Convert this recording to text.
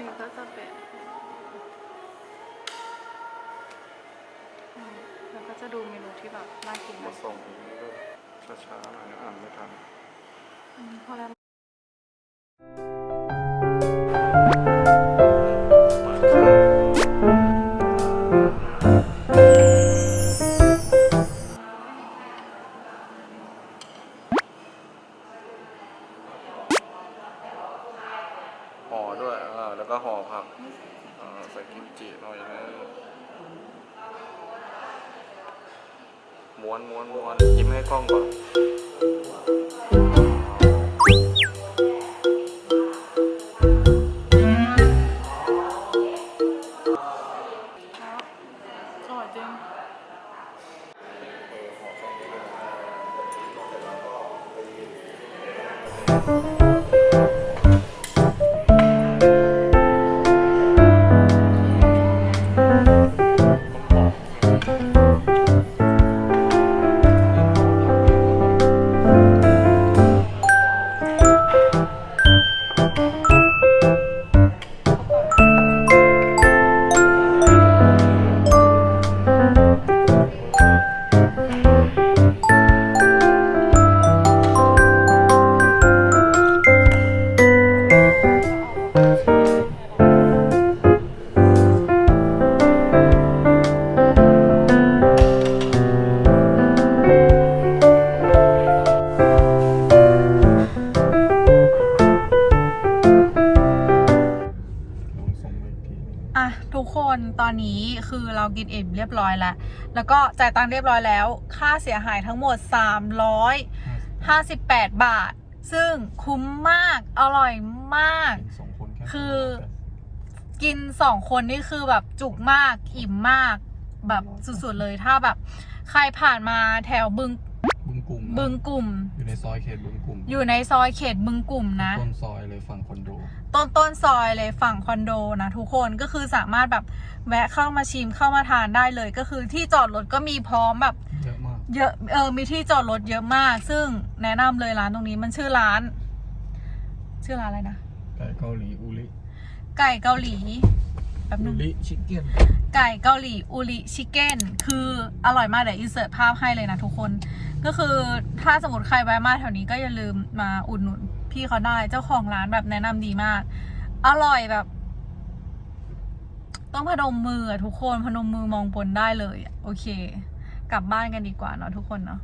อันนี้ก็จะเป็นอืมแล้วก็จะดูเมนูที่แบบน่ากินมานะส่งก็ช้าๆหน่อยอ่านไม่ทัน อืมพอแล้ว ก็ห่อผักใส่กิมจิหน่อยนึงม้วนม้วนม้วนยิ้มให้กล้องก่อนแล้วอร่อยจริง อีกทีหนึ่งอะทุกคนตอนนี้คือเรากินเอ็มเรียบร้อยแล้ว แล้วก็จ่ายตังค์เรียบร้อยแล้ว ค่าเสียหายทั้งหมด 358 บาท ซึ่งคุ้มมาก อร่อยมาก สองคนแค่คือ กินสองคนนี่คือแบบจุกมาก อิ่มมาก แบบสุดๆเลยถ้าแบบ ใครผ่านมาแถวบึงบึง กลุ่มนะบึงกลุ่ม อยู่ในซอยเขตบึงกลุ่มอยู่ในซอยเขตบึงกลุ่มนะ ต้นซอยเลยฝั่งคอนโด ต้นต้นซอยเลยฝั่งคอนโดนะทุกคนก็คือสามารถแบบแวะเข้ามาชิมเข้ามาทานได้เลย ก็คือที่จอดรถก็มีพร้อมแบบ เยอะมาก เยอะเออมีที่จอดรถเยอะมาก ซึ่งแนะนำเลยร้านตรงนี้มันชื่อร้าน ชื่อร้านอะไรนะ ไก่เกาหลีอุริไก่เกาหลีแป๊บนึอุงริชิคเก้นไก่เกาหลีอุริชิเก้นคืออร่อยมากเดี๋ยวอินเสิร์ตภาพให้เลยนะทุกคน ก็คือถ้าสมมติใครแวะมาแถวนี้ก็อย่าลืมมาอุดหนุนพี่เขาได้เจ้าของร้านแบบแนะนำดีมาก อร่อยแบบ ต้องพนมมือทุกคนพนมมือมองบนได้เลย โอเค กลับบ้านกันดีกว่าเนาะทุกคนเนาะ